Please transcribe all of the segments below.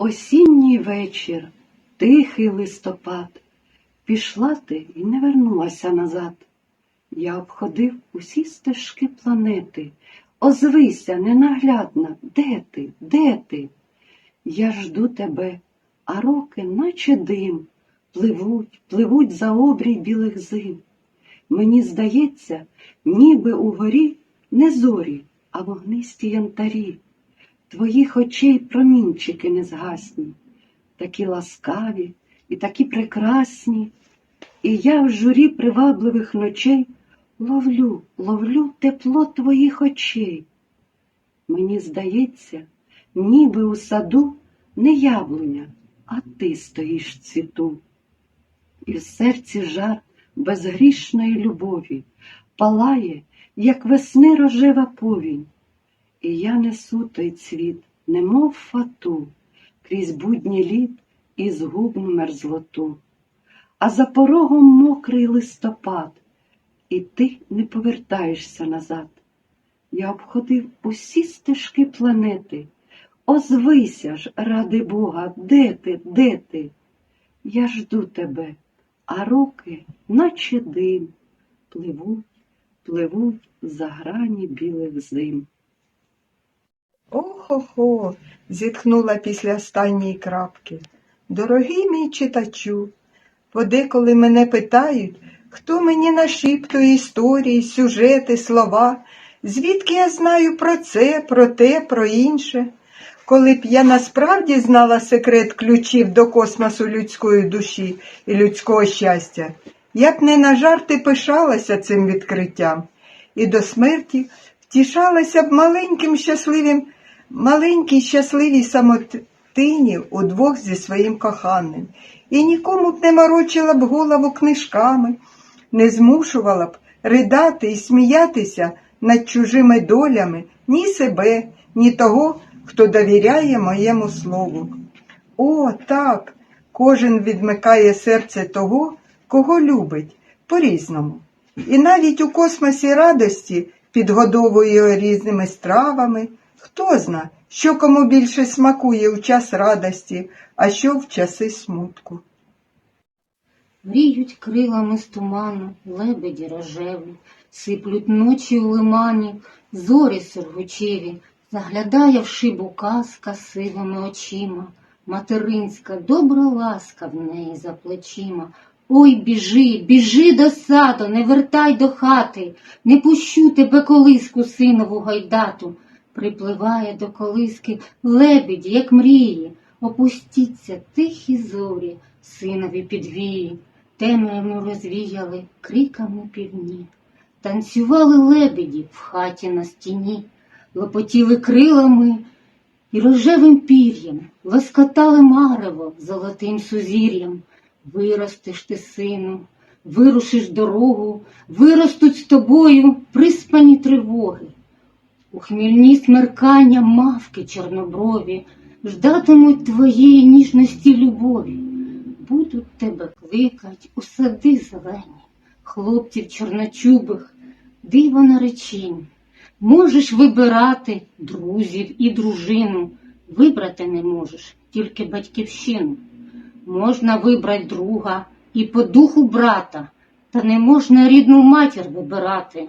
Осінній вечір, тихий листопад, пішла ти і не вернулася назад. Я обходив усі стежки планети. Озвися, ненаглядна, де ти, де ти? Я жду тебе, а роки, наче дим, пливуть, пливуть за обрій білих зим. Мені здається, ніби угорі не зорі, а вогнисті янтарі. Твоїх очей промінчики незгасні, такі ласкаві і такі прекрасні. І я в журі привабливих ночей ловлю, ловлю тепло твоїх очей. Мені здається, ніби у саду не яблуня, а ти стоїш цвіту. І в серці жар безгрішної любові палає, як весни рожева повінь. І я несу той цвіт, немов фату, крізь будні літ і згубну мерзлоту. А за порогом мокрий листопад, і ти не повертаєшся назад. Я обходив усі стежки планети. Озвися ж, ради Бога, де ти, де ти? Я жду тебе, а роки, наче дим, пливуть, пливуть за грані білих зим. Охо-хо, зітхнула після останньої крапки. Дорогий мій читачу, подеколи мене питають, хто мені нашіптує історії, сюжети, слова, звідки я знаю про це, про те, про інше. Коли б я насправді знала секрет ключів до космосу людської душі і людського щастя, я б не на жарти пишалася цим відкриттям і до смерті втішалася б маленьким щасливим, маленькій щасливій самотині удвох зі своїм коханим, і нікому б не морочила б голову книжками, не змушувала б ридати і сміятися над чужими долями ні себе, ні того, хто довіряє моєму слову. О, так, кожен відмикає серце того, кого любить, по-різному. І навіть у космосі радості підгодовує різними стравами. Хто зна, що кому більше смакує у час радості, а що в часи смутку. Мріють крилами з туману, лебеді рожеві, сиплють ночі у лимані, зорі сургучеві, заглядає в шибу казка сивими очима, материнська добра ласка в неї за плечима. Ой, біжи, біжи до саду, не вертай до хати, не пущу тебе колиску синову гайдату. Припливає до колиски лебідь, як мрії, опустіться тихі зорі, синові підвії, темрявну розвіяли криками півні. Танцювали лебеді в хаті на стіні, лопотіли крилами і рожевим пір'ям, лоскотали марево золотим сузір'ям. Виростеш ти, сину, вирушиш дорогу, виростуть з тобою приспані тривоги. У хмільні смеркання мавки чорноброві ждатимуть твоєї ніжності любові. Будуть тебе кликать у сади зелені, хлопців чорночубих, диво наречень. Можеш вибирати друзів і дружину, вибрати не можеш тільки батьківщину. Можна вибрати друга і по духу брата, та не можна рідну матір вибирати.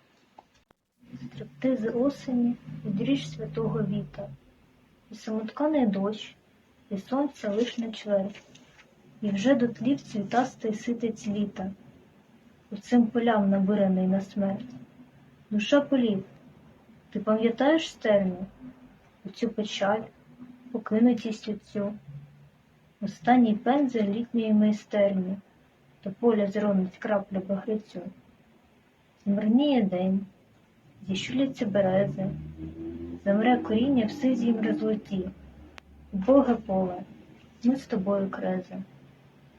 Стриптизи осені, відріж святого віта, і самотканий дощ, і сонця лиш на чверть, і вже до тлів цвітастий ситець літа, у цим полям набираний на смерть. Душа полів, ти пам'ятаєш стерню, оцю печаль, покинутість оцю, останній пензель літньої майстерні, до поля зронить крапля багрицю. Змирніє день, зіщуляться берези, замре коріння в сизій мрезлоті. Боге поле, ми з тобою крези,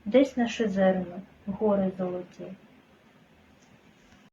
десь наше зерно, гори золоті.